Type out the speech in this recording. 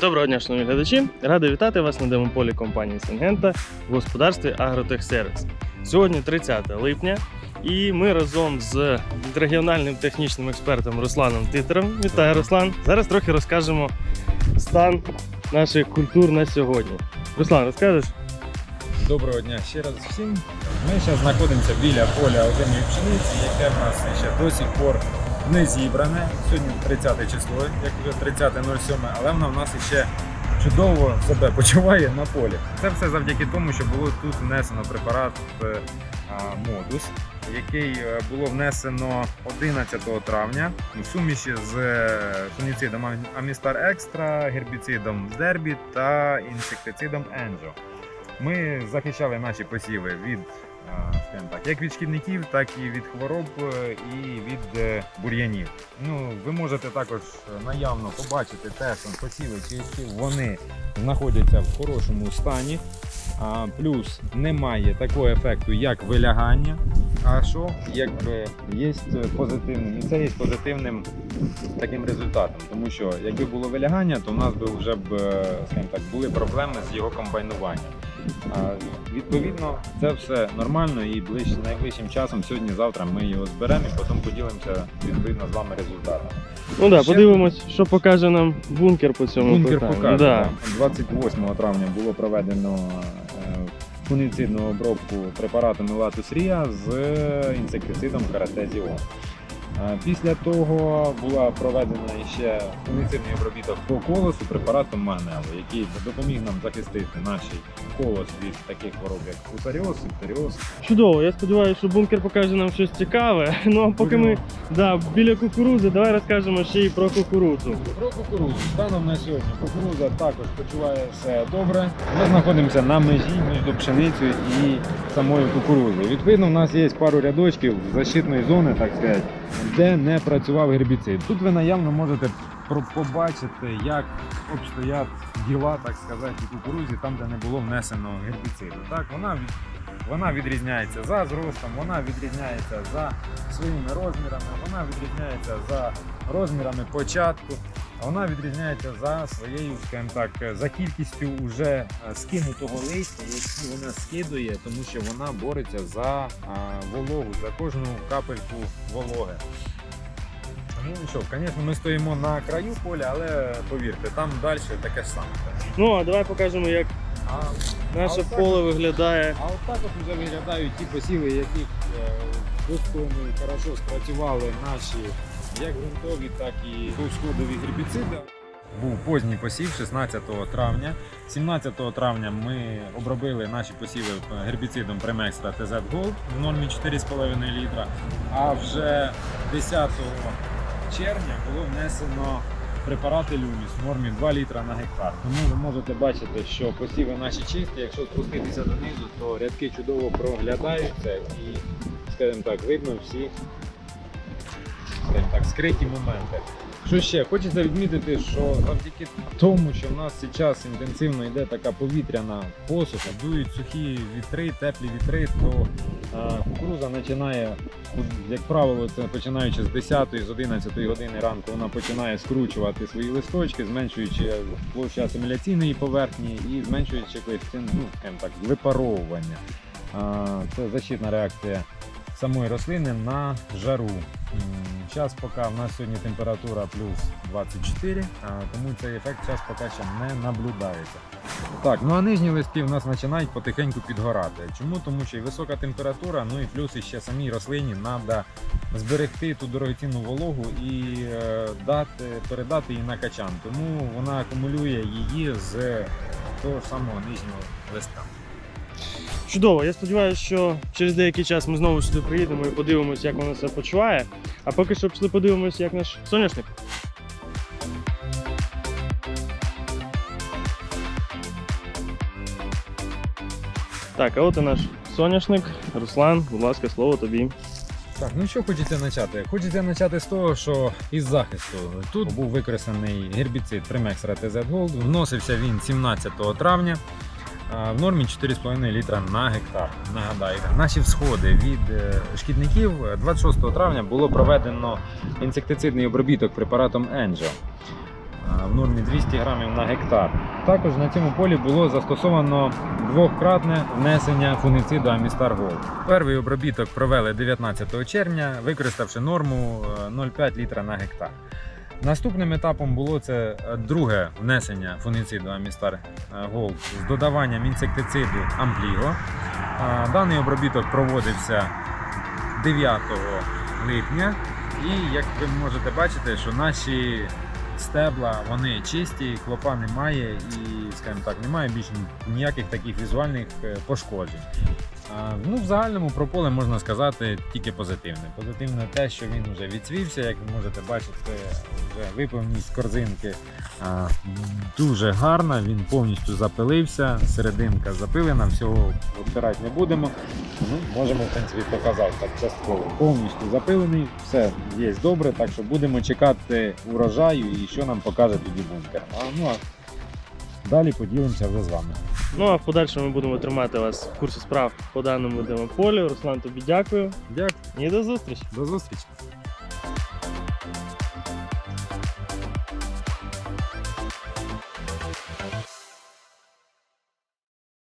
Доброго дня, шановні глядачі! Радий вітати вас на демополі компанії Сингента в господарстві Агротехсервіс. Сьогодні 30 липня, і ми разом з регіональним технічним експертом Русланом Титером. Вітаю, Руслан! Зараз трохи розкажемо стан наших культур на сьогодні. Руслан, розкажеш? Доброго дня ще раз всім. Ми зараз знаходимося біля поля озимої пшениці, яке в нас ще до сих пор не зібране. Сьогодні 30 число, як вже 30.07, але воно в нас ще чудово себе почуває на полі. Це все завдяки тому, що було тут внесено препарат е, модус, який е, було внесено 11 травня у суміші з е, фуніцидом Амістар Екстра, гербіцидом Дербі та інсектицидом Енджо. Ми захищали наші посіви від скажімо так, як від шкідників, так і від хвороб е, і від е, бур'янів. Ну, ви можете також наявно побачити те, що посіви чисті, вони знаходяться в хорошому стані. А, плюс немає такого ефекту, як вилягання. А що якби є позитивним, і це є позитивним таким результатом, тому що якби було вилягання, то в нас би вже б, е, скажімо так, були проблеми з його комбайнуванням. Відповідно, це все нормально і ближ, найближчим часом, сьогодні-завтра ми його зберемо і потім поділимося відповідно з вами результатами. Ну так, Ще- подивимось, що покаже нам бункер по цьому Бункер питанню. покаже. Да. 28 травня було проведено е, фуніцидну обробку препаратом Elatus Ria з інсектицидом Каратезіон. Після того була проведена ще фуніцидний обробіток по колосу препаратом Магнело, який допоміг нам захистити наш колос від таких хвороб, як футаріоз, септеріоз. Чудово, я сподіваюся, що бункер покаже нам щось цікаве. Ну а поки ми да, біля кукурудзи, давай розкажемо ще й про кукурудзу. Про кукурудзу. Станом на сьогодні кукурудза також почуває все добре. Ми знаходимося на межі між пшеницею і самою кукурудзою. Відповідно, у нас є пару рядочків защитної зони, так сказати, де не працював гербіцид. Тут ви наявно можете побачити, як обстоять діла, так сказати, у кукурузі, там, де не було внесено гербіциду. Так, вона вона відрізняється за зростом, вона відрізняється за своїми розмірами, вона відрізняється за розмірами початку, вона відрізняється за своєю, скажімо так, за кількістю уже е, скинутого листя, які вона скидує, тому що вона бореться за вологу, за кожну капельку вологи. Ну що, звісно, ми стоїмо на краю поля, але повірте, там далі таке ж саме. Ну а давай покажемо, як А наше А поле виглядає. А от так от вже виглядають ті посіви, які достойно і хорошо спрацювали наші як ґрунтові, так і сходові гербіциди. Був поздній посів 16 травня. 17 травня ми обробили наші посіви гербіцидом Premextra TZ Gold в нормі 4,5 літра. А вже 10 червня було внесено препарати Люміс в нормі 2 літра на гектар. Тому ви можете бачити, що посіви наші чисті. Якщо спуститися донизу, то рядки чудово проглядаються і, скажімо так, видно всі скажімо так, скриті моменти. Що ще? Хочеться відмітити, що завдяки тому, що в нас зараз інтенсивно йде така повітряна посуха, дують сухі вітри, теплі вітри, то кукуруза починає, як правило, це починаючи з 10 з 11 години ранку, вона починає скручувати свої листочки, зменшуючи площу асиміляційної поверхні і зменшуючи коефіцієнт, ну, так, випаровування. Це защитна реакція самої рослини на жару. Зараз поки в нас сьогодні температура плюс 24, тому цей ефект зараз поки ще не наблюдається. Так, ну а нижні листки в нас починають потихеньку підгорати. Чому? Тому що і висока температура, ну і плюс ще самій рослині треба зберегти ту дорогоцінну вологу і е, дати, передати її на качан. Тому вона акумулює її з того ж самого нижнього листка. Чудово, я сподіваюся, що через деякий час ми знову сюди приїдемо і подивимося, як воно себе почуває. А поки що пішли подивимося, як наш соняшник. Так, а от і наш соняшник. Руслан, будь ласка, слово тобі. Так, ну що хочеться почати? Хочеться почати з того, що із захисту тут був використаний гербіцид Premextra TZ Gold. Вносився він 17 травня в нормі 4,5 літра на гектар. Нагадаю, наші всходи від е, шкідників 26 травня було проведено інсектицидний обробіток препаратом Angel. в нормі 200 грамів на гектар. Також на цьому полі було застосовано двократне внесення фунгіциду Амістар Голд. Перший обробіток провели 19 червня, використавши норму е, 0,5 літра на гектар. Наступним етапом було це е, друге внесення фунгіциду Амістар Голд з додаванням інсектициду Ампліго. Даний обробіток проводився 9 липня. І як ви можете бачити, що наші стебла вони чисті, клопа немає і, скажімо так, немає більше ніяких таких візуальних е, пошкоджень. Ну, в загальному про поле можна сказати тільки позитивне. Позитивне те, що він вже відцвівся, як ви можете бачити, вже виповність корзинки дуже гарна, він повністю запилився, серединка запилена, всього обтирати не будемо. Ну, можемо, в принципі, показати так частково. Повністю запилений, все є добре, так що будемо чекати урожаю і що нам покаже тоді бункер. А, ну, а далі поділимося вже з вами. Ну а в подальшому ми будемо тримати вас в курсі справ по даному демополю. Руслан, тобі дякую Дякую, і до зустрічі. до зустрічі.